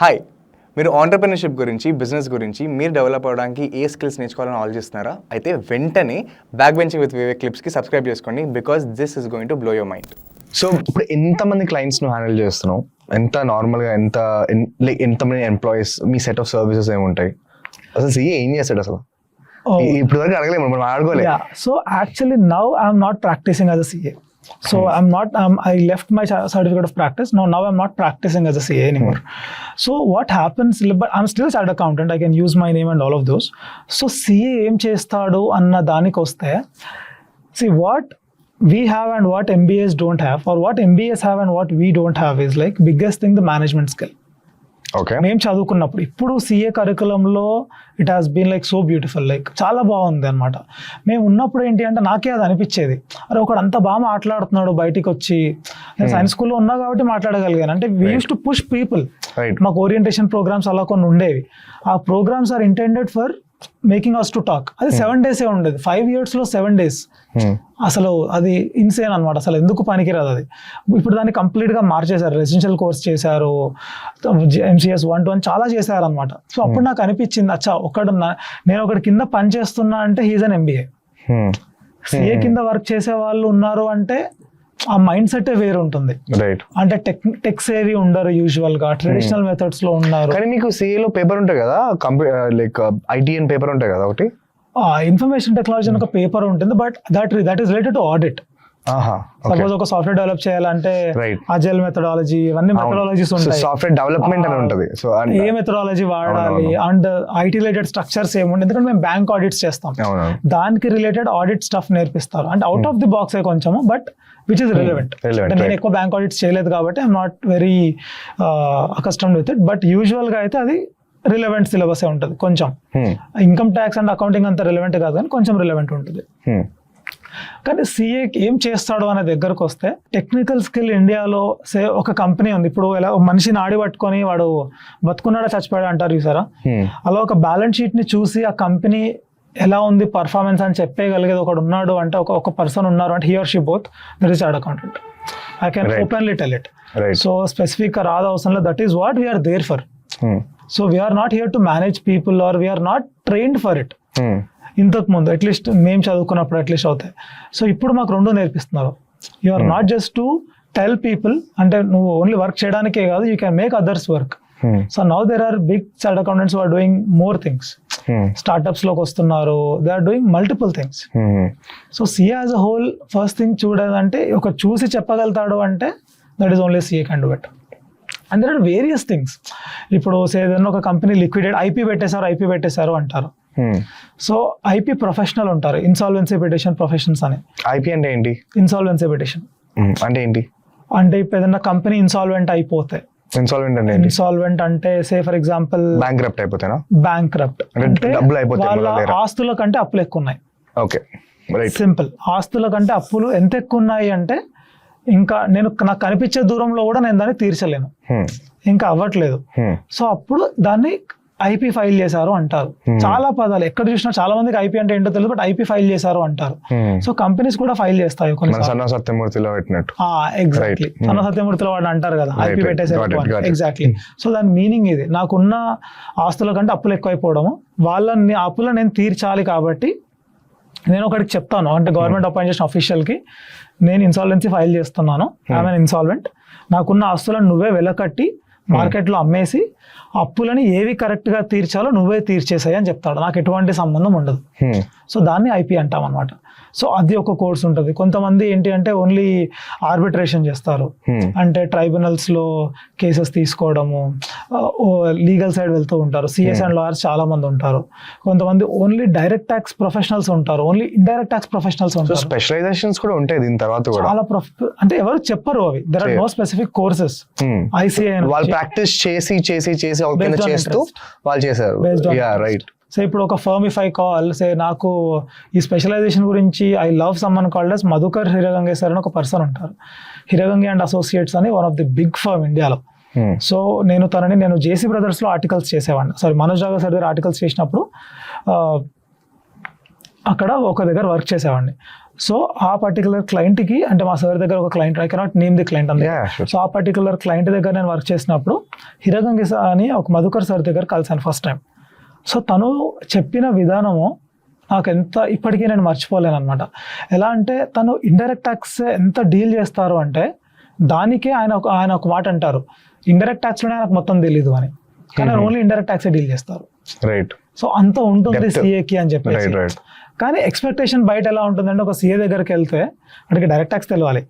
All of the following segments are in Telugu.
హాయ్ మీరు ఆంటర్ప్రినర్షిప్ గురించి బిజినెస్ గురించి మీరు డెవలప్ అవ్వడానికి ఏ స్కిల్స్ నేర్చుకోవాలని ఆలోచిస్తున్నారా? అయితే వెంటనే బ్యాక్ బెంచింగ్ విత్ వివేక్ క్లిప్స్కి సబ్స్క్రైబ్ చేసుకోండి because this is going to blow your mind so ఇప్పుడు ఎంతమంది క్లయింట్స్ను హ్యాండిల్ చేస్తున్నావు? ఎంత నార్మల్గా ఎంత లైక్ ఎంతమంది ఎంప్లాయీస్ మీ సెట్ ఆఫ్ సర్వీసెస్ ఏముంటాయి? అసలు సీఏ ఏం చేస్తాడు అసలు? Oh, ఇప్పుడు వరకు అడగలేము మనం అడగలే. Yeah. So actually, now I'm not practicing as a CA. So I'm not. Um, I left my cer- certificate of practice. No, now I'm not practicing as a CA anymore. So what happens? But I'm still a chartered accountant. I can use my name and all of those. So CA ఏం చేస్తాడు అన్న దానికి వస్తే see what we have and what MBAs don't have, or what MBAs have and what we don't have is like biggest thing the management skill. Okay మేము చదువుకున్నప్పుడు ఇప్పుడు CA కరికులంలో it has been like so beautiful like చాలా బాగుంది అనమాట మేము ఉన్నప్పుడు ఏంటి అంటే నాకే అది అనిపించేది. అరే ఒకడు అంత బాగా మాట్లాడుతున్నాడు బయటికి వచ్చి నేను సైన్స్ స్కూల్లో ఉన్నా కాబట్టి మాట్లాడగలిగాను. అంటే we use to push people మాకు ఓరియంటేషన్ ప్రోగ్రామ్స్ అలా కొన్ని ఉండేవి. ఆ programs are intended for making us to talk అది సెవెన్ డేసే ఉండేది. ఫైవ్ ఇయర్స్లో సెవెన్ డేస్ అసలు అది ఇన్సేన్ అనమాట అసలు ఎందుకు పనికిరాదు అది? ఇప్పుడు దాన్ని కంప్లీట్గా మార్చేశారు. రెసిడెన్షియల్ కోర్స్ చేశారు. ఎంసీఎస్ వన్ టు వన్ చాలా చేశారు అనమాట సో అప్పుడు నాకు అనిపించింది అచ్చా ఒకడు నేను ఒకటి కింద పని చేస్తున్నా అంటే హీజ్ అన్ ఎంబీఏ సిఏ కింద వర్క్ చేసే వాళ్ళు ఉన్నారు అంటే ఆ మైండ్ సెట్ వేరు ఉంటుంది రైట్ అంటే టెక్ టెక్ సేవి ఉండరు యూజువల్గా ట్రెడిషనల్ మెథడ్స్లో ఉన్నారు. కానీ మీకు సిఏ లో పేపర్ ఉంటాయి కదా? లైక్ ఐటీఎన్ పేపర్ ఉంటాయి కదా ఒకటి? ఇన్ఫర్మేషన్ టెక్నాలజీ అని ఒక పేపర్ ఉంటుంది but that that is related to audit suppose ఒక సాఫ్ట్వేర్ డెవలప్ చేయాలంటే. అజైల్ మెథడాలజీ ఇవన్నీ మెథడాలజీస్ ఉంటాయి. సాఫ్ట్వేర్ డెవలప్మెంట్ అని ఉంటుంది. సో ఏ మెథడాలజీ వాడాలి. అండ్ ఐటీ రిలేటెడ్ స్ట్రక్చర్స్ ఏముంది ఎందుకంటే మేము బ్యాంక్ ఆడిట్స్ చేస్తాం. దానికి రిలేటెడ్ ఆడిట్ స్టఫ్ నేర్పిస్తారు. అంటే అవుట్ ఆఫ్ ది బాక్స్ కొంచెము బట్ విచ్ ఇస్ రిలవెంట్ నేను. ఎక్కువ బ్యాంక్ ఆడిట్స్ చేయలేదు కాబట్టి I'm not very accustom with it but యూజువల్గా అయితే అది రిలవెంట్ సిలబస్ ఉంటుంది. కొంచెం. ఇన్కమ్ ట్యాక్స్ అండ్ అకౌంటింగ్ అంత రిలవెంట్ కాదు కానీ కొంచెం రిలవెంట్ ఉంటుంది. Hmm. కానీ సిఏ ఏం చేస్తాడు అనే దగ్గరకు వస్తే టెక్నికల్ స్కిల్ ఇండియాలో సే ఒక కంపెనీ ఉంది ఇప్పుడు ఎలా మనిషిని ఆడి పట్టుకొని వాడు బతుకున్నాడా చచ్చిపోయాడు అంటారు చూసారా. అలా ఒక బ్యాలెన్స్ షీట్ని చూసి ఆ కంపెనీ ఎలా ఉంది పర్ఫార్మెన్స్ అని చెప్పగలిగేది ఒకడు ఉన్నాడు అంటే ఒక ఒక పర్సన్ ఉన్నారు అంటే here she both that is accountant I can. Openly tell it so స్పెసిఫిక్గా రాదు అవసరం లేదు that is what we are there for. So we are not here to manage people or we are not trained for it. ఇంతకు ముందు అట్లీస్ట్ మేము చదువుకున్నప్పుడు అట్లీస్ట్ అవుతాయి సో ఇప్పుడు మాకు రెండు నేర్పిస్తున్నారు you are not just to tell people అంటే నువ్వు ఓన్లీ వర్క్ చేయడానికే కాదు you can make others work. So now there are big chart accountants are doing more things. స్టార్ట్అప్స్లోకి వస్తున్నారు they are doing multiple things. So CA as a whole first thing చూడాలంటే ఒక చూసి చెప్పగలుగుతాడు అంటే that is only CA can do it and there are various things ఇప్పుడు సే ఏదైనా ఒక కంపెనీ లిక్విడేట్ ఐపీ పెట్టేశారు ఐపీ పెట్టేశారు అంటారు. సో ఐపీ ప్రొఫెషనల్ ఉంటారు. ఇన్సాల్వెన్సీ పిటిషన్ ప్రొఫెషన్స్ అని. ఐపీ అంటే ఏంటి? Insolvency petition Hmm. అంటే ఏంటి? అంటే ఇప్పుడు ఏదైనా కంపెనీ ఇన్సాల్వెంట్ అయిపోతే. ఇన్సాల్వెంట్ అంటే ఏంటి? ఇన్సాల్వెంట్ అంటే say for example bankrupt అయిపోతేనా? బ్యాంక్ రప్ట్ అంటే వాళ్ళ. ఆస్తుల కంటే అప్పులు ఎక్కువ ఉన్నాయి. ఓకే రైట్ సింపుల్ ఆస్తుల కంటే అప్పులు ఎంత ఎక్కువ ఉన్నాయి అంటే ఇంకా నేను నాకు కనిపించే దూరంలో కూడా నేను దాన్ని తీర్చలేను. ఇంకా అవ్వట్లేదు. సో అప్పుడు దాన్ని ఐపీ ఫైల్ చేశారు అంటారు. Hmm. చాలా పదాలు ఎక్కడ చూసినా చాలా మందికి ఐపీ అంటే ఏంటో తెలియదు బట్ ఐపీ ఫైల్ చేశారు అంటారు. సో కంపెనీస్ కూడా ఫైల్ చేస్తాయి మన కొన్ని సన్న సత్యమూర్తిలో పెట్టినట్టు. Exactly Right. Hmm. సన్న సత్యమూర్తిలో వాడు అంటారు కదా ఐపీ పెట్టేసారు. ఎగ్జాక్ట్లీ సో దాని మీనింగ్ ఇది. నాకున్న ఆస్తుల కంటే అప్పులు ఎక్కువైపోవడము. వాళ్ళని అప్పులు నేను తీర్చాలి కాబట్టి నేను ఒకటికి చెప్తాను. అంటే గవర్నమెంట్ అపాయింట్ చేసిన official కి నేను ఇన్సాల్వెన్సీ ఫైల్ చేస్తున్నాను. ఆమె ఇన్సాల్వెంట్. నాకున్న ఆస్తులను నువ్వే వెలకట్టి మార్కెట్లో అమ్మేసి అప్పులని ఏవి correct గా తీర్చాలో నువ్వే తీర్చేసాయి అని చెప్తాడు. నాకు ఎటువంటి సంబంధం ఉండదు. Hmm. సో దాన్ని ఐపీ అంటాం అనమాట సో అది ఒక కోర్స్ ఉంటుంది. కొంతమంది ఏంటి అంటే ఓన్లీ ఆర్బిట్రేషన్ చేస్తారు. Hmm. అంటే ట్రైబ్యునల్స్లో కేసెస్ తీసుకోవడము లీగల్ సైడ్ వెళ్తూ ఉంటారు. సిఎస్ అండ్ లాయర్స్ చాలా మంది ఉంటారు. కొంతమంది ఓన్లీ డైరెక్ట్ ట్యాక్స్ ప్రొఫెషనల్స్ ఉంటారు. ఓన్లీ ఇండైరెక్ట్ ట్యాక్స్ ప్రొఫెషనల్స్ ఉంటారు. స్పెషలైజేషన్స్ కూడా ఉంటాయి దీని తర్వాత కూడా. చాలా అంటే ఎవరు చెప్పరు అవి. There are. No specific courses Hmm. ICI practice చేసి చేసి చేసి కింద చేస్తూ వాళ్ళు చేశారు. యా. రైట్ సో ఇప్పుడు ఒక firm if I call say నాకు ఈ స్పెషలైజేషన్ గురించి I love someone called as Madhukar Hiragange sir అని ఒక పర్సన్ ఉంటారు. హిరగంగే అండ్ అసోసియేట్స్ అని one of the big firm ఇండియాలో సో నేను తనని నేను జేసీ బ్రదర్స్లో ఆర్టికల్స్ చేసేవాడిని. సారీ మనోజ్ రాఘవ్ సార్ దగ్గర ఆర్టికల్స్ చేసినప్పుడు అక్కడ ఒక దగ్గర వర్క్ చేసేవాడిని. సో ఆ పర్టికులర్ క్లయింట్కి అంటే మా సార్ దగ్గర ఒక client I cannot name the client sure. So ఆ పర్టికులర్ క్లయింట్ దగ్గర నేను వర్క్ చేసినప్పుడు హిరగంగి సార్ అని ఒక మధుకర్ సార్ దగ్గర కలిసాను ఫస్ట్ టైం సో తను చెప్పిన విధానము నాకు ఎంత ఇప్పటికీ నేను మర్చిపోలేను అనమాట ఎలా అంటే తను ఇండైరెక్ట్ ట్యాక్స్ ఎంత డీల్ చేస్తారు అంటే దానికే ఆయన ఒక ఆయన ఒక మాట అంటారు. ఇండైరెక్ట్ ట్యాక్స్లోనే ఆయనకు మొత్తం తెలియదు అని. కానీ ఓన్లీ ఇండైరెక్ట్ ట్యాక్సే డీల్ చేస్తారు. రైట్ సో అంత ఉంటుంది. సిఏకి అని చెప్పేసి. కానీ ఎక్స్పెక్టేషన్ బయట ఎలా ఉంటుందంటే ఒక సీఏ దగ్గరికి వెళ్తే వాడికి డైరెక్ట్ ట్యాక్స్ తెలియాలి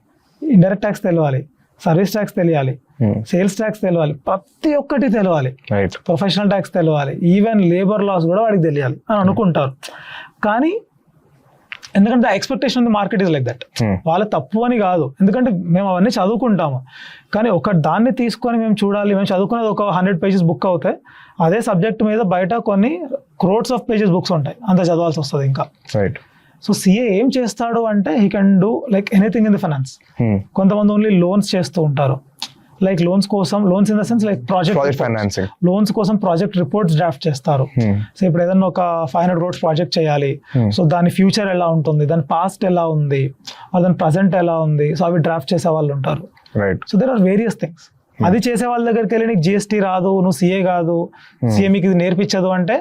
ఇండైరెక్ట్ ట్యాక్స్ తెలియాలి సర్వీస్ ట్యాక్స్ తెలియాలి సేల్స్ ట్యాక్స్ తెలియాలి ప్రతి ఒక్కటి తెలియాలి రైట్ ప్రొఫెషనల్ ట్యాక్స్ తెలియాలి ఈవెన్ లేబర్ లాస్ కూడా వాడికి తెలియాలి అని అనుకుంటారు. కానీ ఎందుకంటే ఎక్స్పెక్టేషన్ ఉంది మార్కెట్ ఇస్ లైక్ దట్. వాళ్ళ తప్పు అని కాదు. ఎందుకంటే మేము అవన్నీ చదువుకుంటాము. కానీ ఒక దాన్ని తీసుకొని మేము చూడాలి మేము చదువుకునేది ఒక హండ్రెడ్ పేజెస్ బుక్ అవుతాయి అదే సబ్జెక్ట్ మీద బయట కొన్ని క్రోడ్స్ ఆఫ్ పేజెస్ బుక్స్ ఉంటాయి. అంత చదవాల్సి వస్తుంది ఇంకా. రైట్ సో సిఏ ఏం చేస్తాడు అంటే he can do like anything in the finance కొంతమంది ఓన్లీ లోన్స్ చేస్తూ ఉంటారు. లైక్ లోన్స్ కోసం loans in the sense like project financing loans కోసం ప్రాజెక్ట్ రిపోర్ట్స్ డ్రాఫ్ట్ చేస్తారు. సో ఇప్పుడు ఏదైనా ఒక ఫైవ్ హండ్రెడ్ క్రోడ్స్ ప్రాజెక్ట్ చేయాలి. Hmm. సో దాని ఫ్యూచర్ ఎలా ఉంటుంది? దాని పాస్ట్ ఎలా ఉంది? దాని ప్రజెంట్ ఎలా ఉంది? సో అవి డ్రాఫ్ట్ చేసే వాళ్ళు ఉంటారు. Right so there are various things అది చేసే వాళ్ళ దగ్గరికి వెళ్ళి నీకు జిఎస్టీ రాదు నువ్వు సిఏ కాదు. సిఏ మీకు ఇది నేర్పించదు అంటే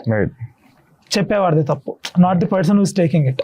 చెప్పేవాడిది తప్పు. Not the person who's taking it